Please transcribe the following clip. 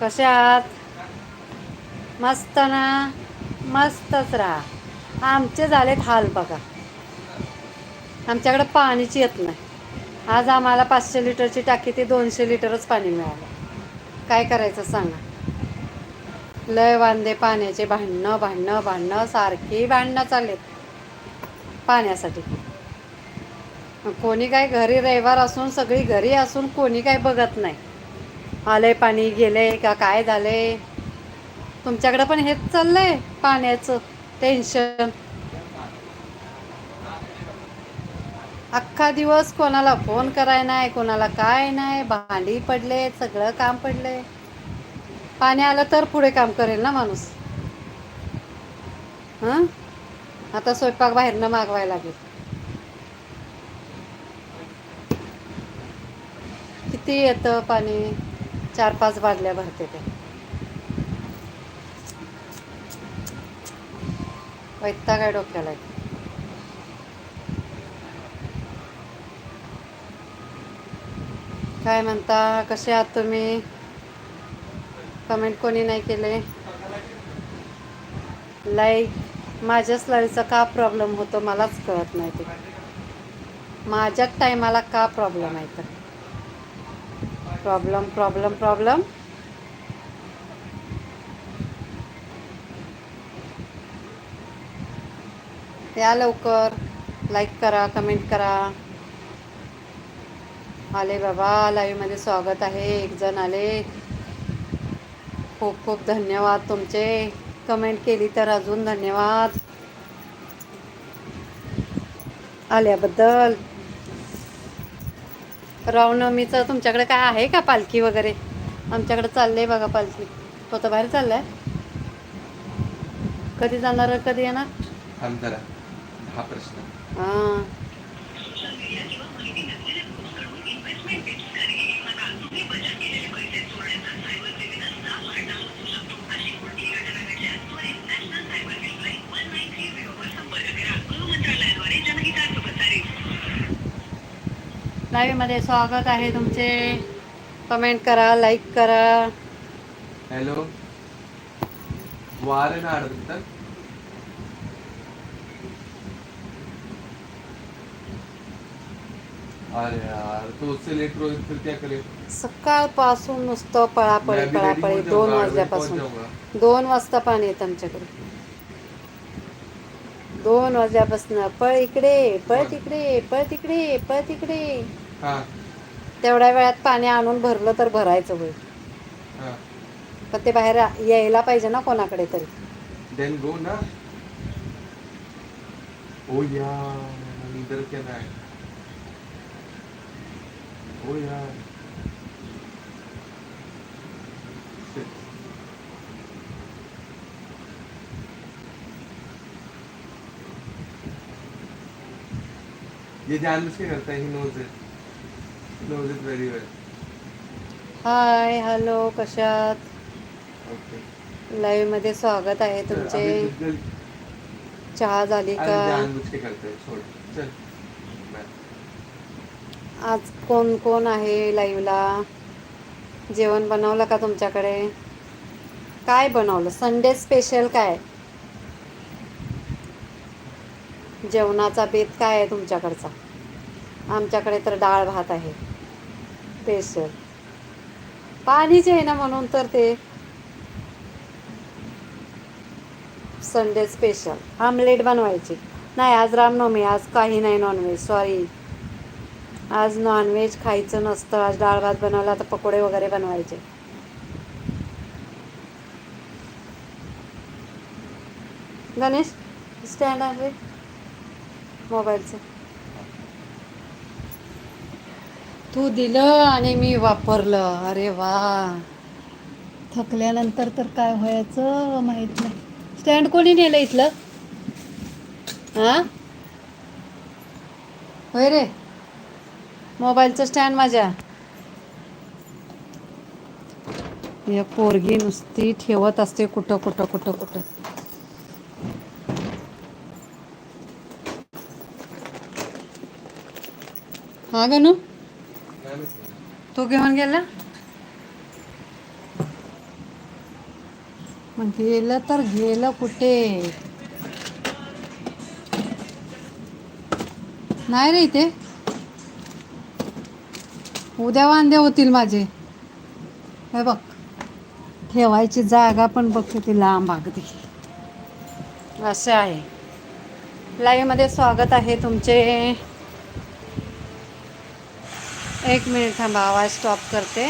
कसे आहात? मस्त ना? मस्तच राहा. आमचे झालेत हाल बघा. आमच्याकडे पाणीच येत नाही. आज आम्हाला पाचशे लिटरची टाकी ते दोनशे लिटरच पाणी मिळालं. काय करायचं सांगा? लय वांदे पाण्याचे भांडणं भांडणं भांडणं सारखी भांडणं चाललेत. पाण्यासाठी. कोणी काय घरी रविवार असून सगळी घरी असून कोणी काय बघत नाही. आलंय पाणी गेलंय का काय झालंय? तुमच्याकडं पण हेच चाललंय पाण्याचं टेन्शन अख्खा दिवस कोणाला फोन कराय नाही कोणाला काय नाही भांडी पडले सगळं काम पडले. पाणी आलं तर पुढे काम करेल ना माणूस. हां? आता स्वयंपाक बाहेरनं मागवायला लागेल. किती येतं पाणी? चार पाच बादल्या भरते ते. वैता काय डोक्याला काय म्हणता? कसे आहात तुम्ही? कमेंट कोणी नाही केले? लाईक माझ्याच लाईचा का प्रॉब्लेम होतो मलाच कळत नाही ते. माझ्याच टायमाला का प्रॉब्लेम आहे तर? Problem problem problem. या लवकर. लाईक करा कमेंट करा. आले बाबा लाईव्हमध्ये स्वागत आहे. एक जण आले. खूप खूप धन्यवाद तुमचे. कमेंट केली तर अजून धन्यवाद. आल्याबद्दल. रावनवमीचं तुमच्याकडे काय आहे का पालखी वगैरे? आमच्याकडे चाललंय बघा पालखी. तो तर बाहेर चाललाय? कधी जाणार कधी येणार? हा. लाईव्हमध्ये स्वागत आहे तुमचे. कमेंट करा लाईक करा. हॅलो. वार ना अरे यार तो उससे लेट रोज फिर क्या करे सकाळपासून नुसतं पळापळी पळापळी. दोन वाजल्यापासून. दोन वाजता पाणी येतं आमच्याकडे. दोन वाजल्यापासून पळ इकडे पळ. तिकडे पळ तिकडे पळ तिकडे. तेवढ्या वेळात पाणी आणून भरलं तर भरायचं होईल. हा. पण ते बाहेर यायला पाहिजे ना कोणाकडे तरी. देन गो ना. ओ यार इधर क्या है ओ Shit. ये जानबूझ के करता है he knows it knows it very well hi hello कशात ओके लाईव्हमध्ये स्वागत आहे तुमचे. चहा झाली अरे का? जानबूझ के करता है छोड़ चल. बाय आज कोण कोण आहे लाईव्हला जेवण बनवलं का तुमच्याकडे? काय बनवलं? संडे स्पेशल काय? जेवणाचा बेत काय आहे तुमच्याकडचा? आमच्याकडे तर डाळ भात आहे. स्पेशल पाणीच आहे ना म्हणून तर ते संडे स्पेशल आमलेट बनवायची. नाही आज रामनवमी आज काही नाही नॉनव्हेज सॉरी आज नॉनव्हेज खायचं नसतं. आज डाळ भात बनवला तर पकोडे वगैरे बनवायचे. गणेश स्टँड आहे? मोबाईलचं तू दिलं आणि मी वापरलं. अरे वा. थकल्यानंतर तर काय व्हायचं माहीत नाही. स्टँड कोणी नेलं इथलं? हां होय रे. मोबाईलचं स्टँड माझ्या. या पोरगी नुसती ठेवत असते कुठं कुठं कुठं कुठं. हा गणू? तू घेऊन गेला? मग गेलं तर गेलं कुठे? नाही रे इथे. उद्या वांदे होतील माझे. हे बघ ठेवायची जागा पण बघ किती लांब अगदी. असे आहे. लाईव्हमध्ये स्वागत आहे तुमचे. एक मिनिट थांबा आवाज स्टॉप करते.